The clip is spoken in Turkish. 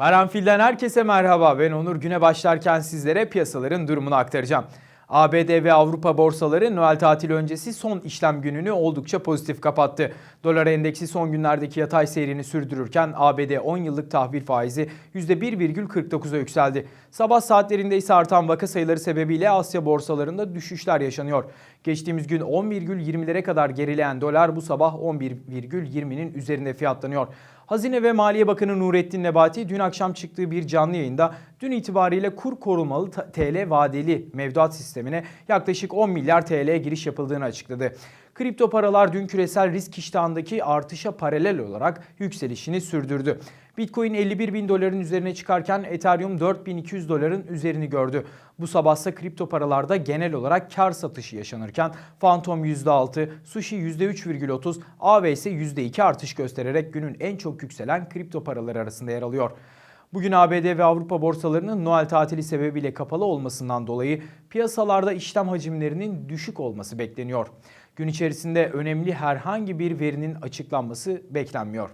Karanfil'den herkese merhaba. Ben Onur güne başlarken sizlere piyasaların durumunu aktaracağım. ABD ve Avrupa borsaları Noel tatil öncesi son işlem gününü oldukça pozitif kapattı. Dolar endeksi son günlerdeki yatay seyrini sürdürürken ABD 10 yıllık tahvil faizi %1,49'a yükseldi. Sabah saatlerinde ise artan vaka sayıları sebebiyle Asya borsalarında düşüşler yaşanıyor. Geçtiğimiz gün 10,20'lere kadar gerileyen dolar bu sabah 11,20'nin üzerinde fiyatlanıyor. Hazine ve Maliye Bakanı Nurettin Nebati dün akşam çıktığı bir canlı yayında dün itibariyle kur korumalı TL vadeli mevduat sistemine yaklaşık 10 milyar TL giriş yapıldığını açıkladı. Kripto paralar dün küresel risk iştahındaki artışa paralel olarak yükselişini sürdürdü. Bitcoin 51 bin doların üzerine çıkarken Ethereum 4200 doların üzerini gördü. Bu sabahsa kripto paralarda genel olarak kar satışı yaşanırken Phantom %6, Sushi %3,30, AV ise %2 artış göstererek günün en çok yükselen kripto paraları arasında yer alıyor. Bugün ABD ve Avrupa borsalarının Noel tatili sebebiyle kapalı olmasından dolayı piyasalarda işlem hacimlerinin düşük olması bekleniyor. Gün içerisinde önemli herhangi bir verinin açıklanması beklenmiyor.